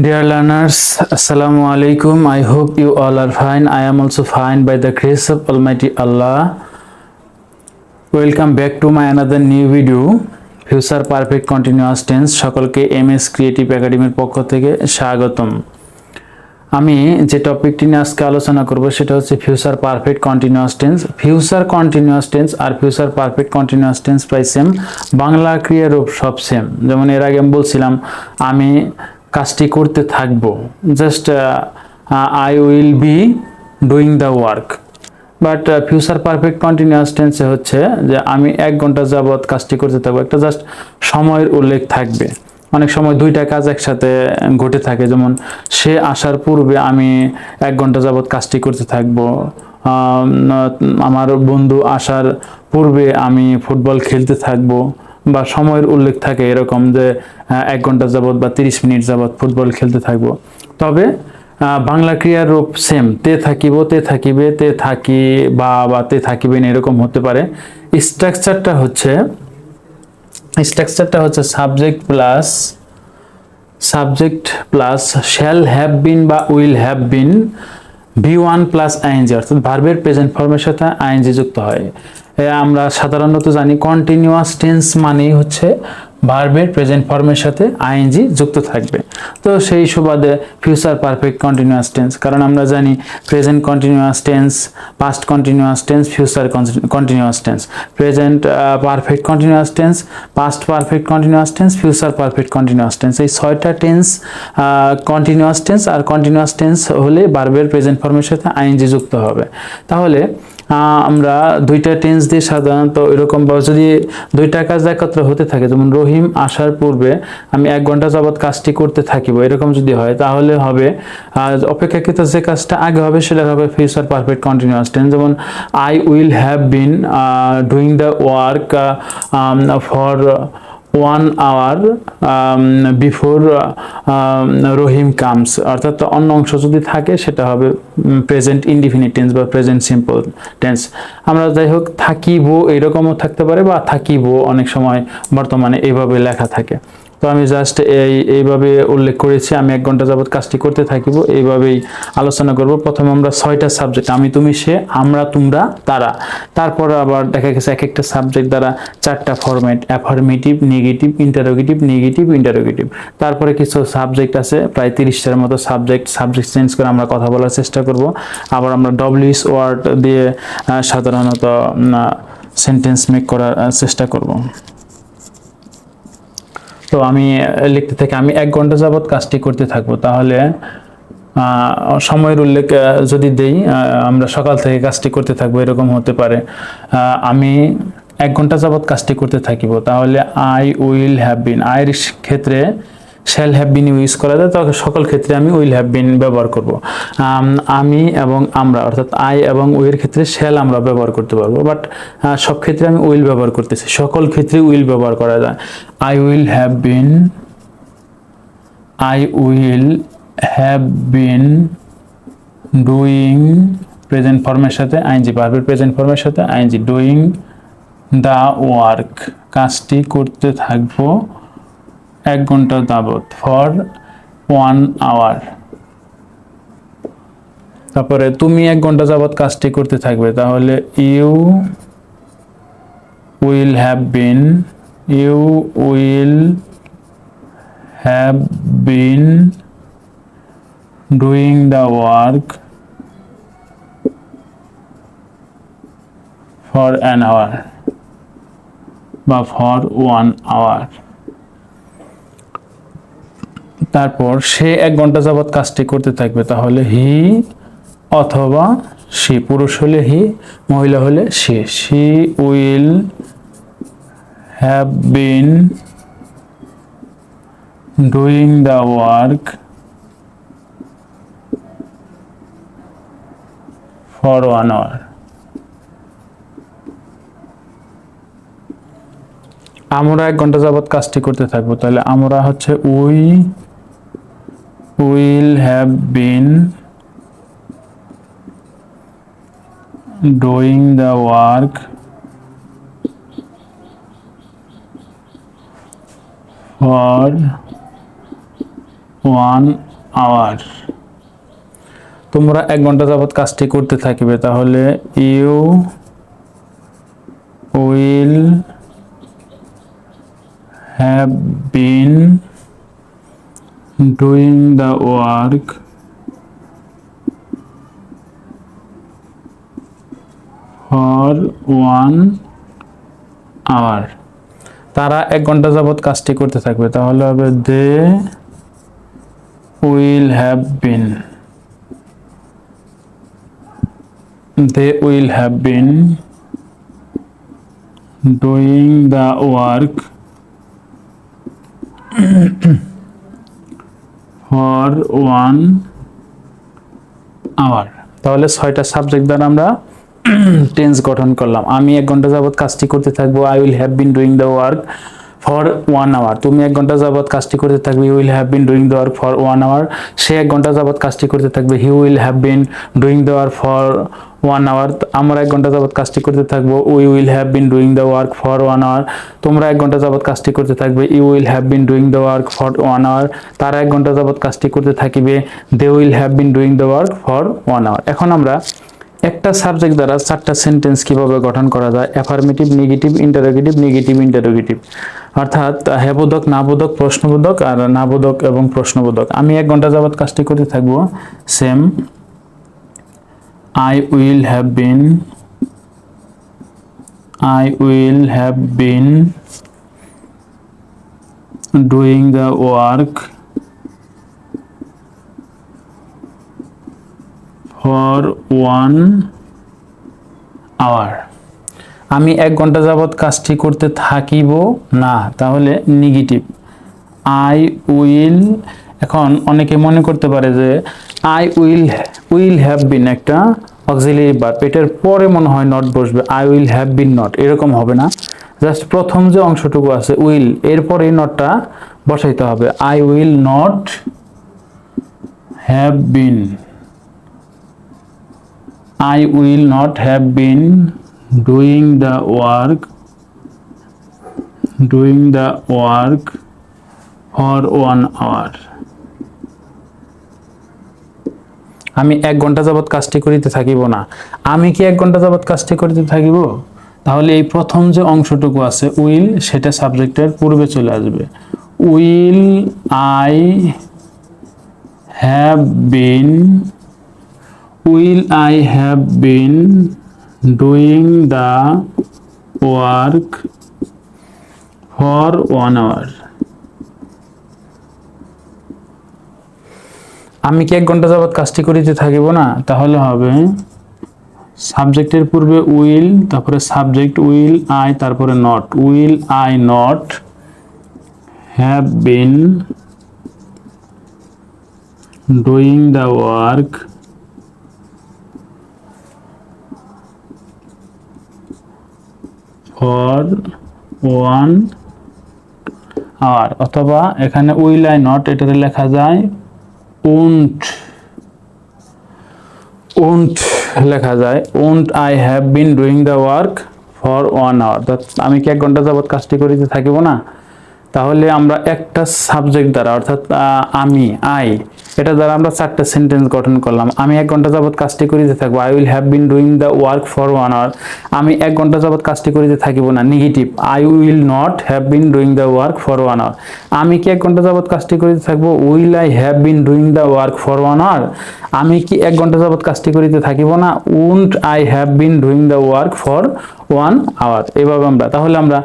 Dear learners, Assalamu alaikum. I hope you all are fine. I am also fine by the grace of Almighty Allah. Welcome back to my another new video. Future perfect continuous tense সকলকে M S creative একাডেমির পক্ষ থেকে স্বাগতম আমি যে টপিকটি নিয়ে আজকে আলোচনা করব সেটা হচ্ছে future perfect continuous tense future continuous tense আর ফিউচার পারফেক্ট কন্টিনিউয়াস টেন্স প্রায় সেম বাংলা ক্রিয়ারূপ সব সেম যেমন এর আগে আমি বলছিলাম আমি কাজটি করতে থাকব। Just I will be doing the work but future perfect continuous টেন্সে হচ্ছে যে আমি এক ঘণ্টা যাবৎ কাজটি করতে থাকব। একটা জাস্ট সময়ের উল্লেখ থাকবে। অনেক সময় দুইটা কাজ একসাথে ঘটে থাকে। যেমন, সে আসার পূর্বে আমি এক ঘণ্টা যাবৎ কাজটি করতে থাকব। আমার বন্ধু আসার পূর্বে আমি ফুটবল খেলতে থাকব। বা সময়ের উল্লেখ থাকে এরকম যে এক ঘণ্টা যাবৎ বা তিরিশ মিনিট যাবৎ ফুটবল খেলতে থাকব। তবে বাংলা ক্রিয়ার রূপ সেম তে থাকিব, তে থাকিবে, তে থাকি বা বা তে থাকিবেন এরকম হতে পারে। স্ট্রাকচারটা হচ্ছে স্ট্রাকচারটা হচ্ছে subject plus subject plus shall have been বা will have been V one plus ING অর্থাৎ ভার্বের প্রেজেন্ট ফর্মের সাথে আইএনজি যুক্ত হয়। আমরা সাধারণত জানি কন্টিনিউয়াস টেন্স মানেই হচ্ছে ভার্বের প্রেজেন্ট ফর্মের সাথে আইএনজি যুক্ত থাকবে। তো সেই সুবাদে ফিউচার পারফেক্ট কন্টিনিউয়াস টেন্স কারণ আমরা জানি present continuous tense past continuous tense future continuous tense present perfect continuous tense past perfect continuous tense future perfect continuous tense এই ছয়টা টেন্স কন্টিনিউয়াস টেন্স আর কন্টিনিউয়াস টেন্স হলে ভার্বের প্রেজেন্ট ফর্মের সাথে আইএনজি যুক্ত হবে। তাহলে আমরা দুইটা টেন্স দিয়ে সাধারণত এরকম বা যদি দুইটা কাজ একত্র হতে থাকে, যেমন রহিম আসার পূর্বে আমি এক ঘণ্টা যাবৎ কাজটি করতে থাকিব, এরকম যদি হয়, তাহলে হবে অপেক্ষাকৃত যে কাজটা আগে হবে সেটা হবে ফিউচার পারফেক্ট কন্টিনিউয়াস টেন্স যেমন I will have been doing the work for one hour before Rahim comes অর্থাৎ অন্য অংশ যদি থাকে, সেটা হবে প্রেজেন্ট ইনডিফিনিট টেন্স বা প্রেজেন্ট সিম্পল টেন্স আমরা যাই হোক, থাকিব এরকমও থাকতে পারে বা থাকিব অনেক সময় বর্তমানে এভাবে লেখা থাকে। তো আমি জাস্ট এই, এইভাবে উল্লেখ করেছি, আমি এক ঘণ্টা যাবত কাজটি করতে থাকিব, এইভাবেই আলোচনা করব। প্রথমে আমরা ছয়টা সাবজেক্ট আমি তুমি সে, আমরা তোমরা তারা। তারপর আবার দেখা গেছে এক একটা সাবজেক্ট দ্বারা চারটা format affirmative negative interrogative negative interrogative তারপরে কিছু সাবজেক্ট আছে, প্রায় তিরিশটার মতো সাবজেক্ট সাবজেক্ট চেঞ্জ করে আমরা কথা বলার চেষ্টা করব। আবার আমরা ডব্লিউএস ওয়ার্ড দিয়ে সাধারণত সেন্টেন্স মেক করার চেষ্টা করব। তো আমি লিখতে থাকি আমি এক ঘণ্টা যাবৎ কাজটি করতে থাকব। তাহলে সময়ের উল্লেখ যদি দেই আমরা সকাল থেকে কাজটি করতে থাকব, এরকম হতে পারে। আমি এক ঘণ্টা যাবৎ কাজটি করতে থাকিব। তাহলে আই উইল হ্যাভ বিন আয়ের ক্ষেত্রে শ্যাল হ্যাভ বিন ইউজ করা যায় তখন সকল ক্ষেত্রে আমি উইল হ্যাভ বিন ব্যবহার করব। আমি এবং আমরা, অর্থাৎ আই এবং উইয়ের ক্ষেত্রে শ্যাল আমরা ব্যবহার করতে পারব বাট সব ক্ষেত্রে আমি উইল ব্যবহার করতেছি, সকল ক্ষেত্রে উইল ব্যবহার করা যায়। I will have been I will have been doing present ফর্মের সাথে আইনজি ভার্বের প্রেজেন্ট ফর্মের সাথে আইনজি ডুইং দ্য ওয়ার্ক কাজটি করতে থাকব এক ঘণ্টা যাবত ফর ওয়ান আওয়ার তারপরে তুমি এক ঘণ্টা যাবত কাজটি করতে থাকবে, তাহলে you will have been you will have been doing the work for an hour বা ফর ওয়ান আওয়ার তারপর সে এক ঘণ্টা যাবৎ কাজটি করতে থাকবে, তাহলে হি অথবা সে, পুরুষ হলে হি, মহিলা হলে সে। She will have been doing the work for one hour. আমরা এক ঘণ্টা যাবৎ কাজটি করতে থাকব, তাহলে আমরা হচ্ছে we will have been doing the work for one hour. তোমরা এক ঘণ্টা যাবত কাজটি করতে থাকিবে, তাহলে you will have been doing the work for one hour তারা এক ঘণ্টা যাবত কাজটি করতে থাকবে। তাহলে হবে they will have been they will have been doing the work for one hour তাহলে ছয়টা সাবজেক্ট দ্বারা আমরা টেন্স গঠন করলাম। আমি এক ঘণ্টা যাবৎ কাজটি করতে থাকব I will have been doing the work for one hour তুমি এক ঘণ্টা যাবৎ কাজটি করতে থাকবে you will have been doing the work for one hour সে এক ঘণ্টা যাবৎ কাজটি করতে থাকবে he will have been doing the work for one hour আমরা এক ঘণ্টা যাবত কাজটি করতে থাকব। We will have been doing the work for one hour তোমরা এক ঘণ্টা যাবত কাজটি করতে থাকবে। You will have been doing the work for one hour তারা এক ঘণ্টা যাবত কাজটি করতে থাকিবে। They will have been doing the work for one hour এখন আমরা একটা সাবজেক্ট দ্বারা চারটা সেন্টেন্স কীভাবে গঠন করা যায়? Affirmative negative interrogative negative interrogative অর্থাৎ হ্যাবোধক নাবোধক প্রশ্নবোধক আর নাবোধক এবং প্রশ্নবোধক। আমি এক ঘণ্টা যাবত কাজটি করতে থাকব। Same I will have been I will have been doing the work for one hour আমি এক ঘণ্টা যাবৎ কাজটি করতে থাকিব না, তাহলে নেগেটিভ আই উইল এখন অনেকে মনে করতে পারে যে I will will have been একটা অক্সিলারি বার এটার পরে মনে হয় নট বসবে। I will have been not এরকম হবে না। জাস্ট প্রথম যে অংশটুকু আছে উইল এরপরে নটটা বসাইতে হবে। I will not have been I will not have been doing the work, doing the work for one hour আমি এক ঘণ্টা যাবৎ কাজটি করিতে থাকিব না। আমি কি এক ঘণ্টা যাবৎ কাজটি করিতে থাকিব? তাহলে এই প্রথম যে অংশটুকু আছে, উইল, সেটা সাবজেক্টের পূর্বে চলে আসবে। Will I have been, will I have been doing the work for one hour আমি কি এক ঘণ্টা যাবৎ কাজটি করিতে থাকিব না? তাহলে হবে সাবজেক্টের পূর্বে উইল, তারপরে সাবজেক্ট, উইল, আই, তারপরে not. Will, I, not have been doing the work for one hour, অথবা এখানে উইল, আই, নট, এটাতে লেখা যায় উন্ট উন্ট লেখা যায় won't I have been doing the work for one hour আমি কি এক ঘণ্টা যাবৎ কাজটি করিতে থাকিব না? তাহলে আমরা একটা সাবজেক্ট দ্বারা, অর্থাৎ আমি আই এটা দ্বারা আমরা চারটা সেন্টেন্স গঠন করলাম। আমি এক ঘণ্টা যাবৎ কাজটি করিতে থাকব। I will have been doing the work for one hour আমি এক ঘণ্টা যাবৎ কাজটি করিতে থাকিব না। Negative I will not have been doing the work for one hour আমি কি এক ঘণ্টা যাবৎ কাজটি করিতে থাকব? Will I have been doing the work for one hour আমি কি এক ঘণ্টা যাবৎ কাজটি করিতে থাকিব না? Won't I have been doing the work for one hour এভাবে আমরা, তাহলে আমরা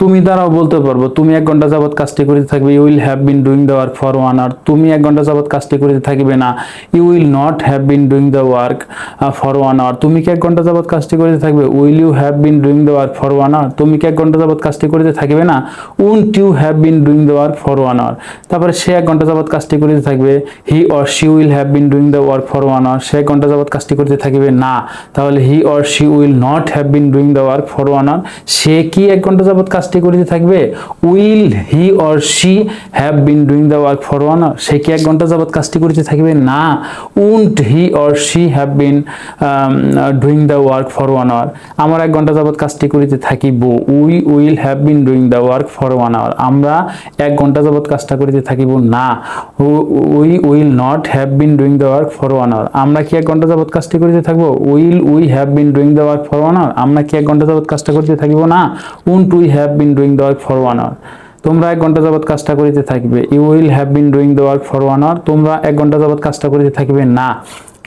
তুমি দ্বারাও বলতে পারব, তুমি এক ঘণ্টা যাবত কাজটি করিতে থাকবে you will have been doing the work for one hour তুমি এক ঘণ্টা যাবত কাজটি করিতে থাকবে না you will not have been doing the work for one hour তুমি কি এক ঘণ্টা যাবত কাজটি করিতে থাকবে will you have been doing the work for one hour তুমি কি এক ঘণ্টা যাবত কাজটি করিতে থাকবে না won't you have been doing the work for one hour তারপরে সে এক ঘণ্টা যাবত কাজটি করিতে থাকবে he or she will have been doing the work for one hour সে এক ঘণ্টা যাবত কাজটি করিতে থাকবে না, তাহলে he or she will not have been doing the work for one hour সে কি এক ঘণ্টা যাবত কাজটি কাজটি করিতে থাকবে, will he or she have been doing the work for one সে কি এক ঘণ্টা যাবৎ কাজটি করিতে থাকবে? না। Won't he or she have been doing the work for one hour. আমরা এক ঘণ্টা যাবৎ কাজটি করিতে থাকিব, we will have been doing the work for one hour. আমরা এক ঘণ্টা যাবৎ কাজটা করিতে থাকিব, না। We will not have been doing the work for one hour. আমরা কি এক ঘণ্টা যাবৎ কাজটি করিতে থাকব? Will we have been doing the work for one hour. আমরা কি এক ঘণ্টা যাবৎ কাজটা করিতে থাকিব, না। Won't we have been doing the work for one hour তোমরা এক ঘণ্টা যাবৎ কাজটা করিতে থাকবে। You will have been doing the work for one hour তোমরা এক ঘণ্টা যাবৎ কাজটা করিতে থাকবে না।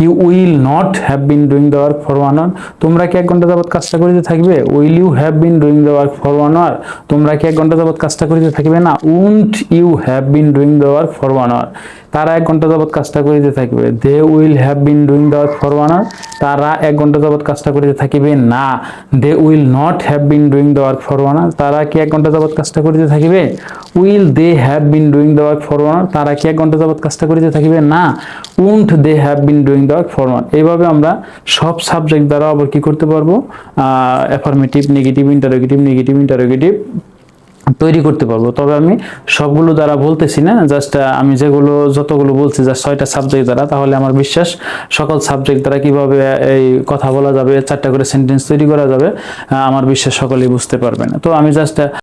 You will not have been doing the work for one hour তোমরা কি এক ঘণ্টা যাবৎ কাজটা করিতে থাকবে? Will you have been doing the work for one hour তোমরা কি এক ঘণ্টা যাবৎ কাজটা করিতে থাকবে না? Won't you have been doing the work for one hour তারা এক ঘণ্টা যাবৎ কাজটা করিতে থাকবে। They will have been doing the for one hour তারা এক ঘণ্টা যাবৎ কাজটা করিতে থাকিবে না। They will not have been doing the work for one hour তারা কি এক ঘণ্টা যাবৎ কাজটা করিতে থাকিবে? Will they have been doing the work for one hour তারা কি এক ঘণ্টা যাবৎ কাজটা করিতে থাকিবে? না। Won't they have been doing the work for one এইভাবে আমরা সব সাবজেক্ট দ্বারা আবার কি করতে পারব? Affirmative negative interrogative negative interrogative তৈরি করতে পারব। তবে আমি সবগুলো দ্বারা বলতেছি না জাস্ট আমি যেগুলো, যতগুলো বলছি জাস্ট ছয়টা সাবজেক্ট দ্বারা, তাহলে আমার বিশ্বাস সকল সাবজেক্ট দ্বারা কীভাবে এই কথা বলা যাবে, চারটা করে সেন্টেন্স তৈরি করা যাবে আমার বিশ্বাস সকলেই বুঝতে পারবে না। তো আমি জাস্ট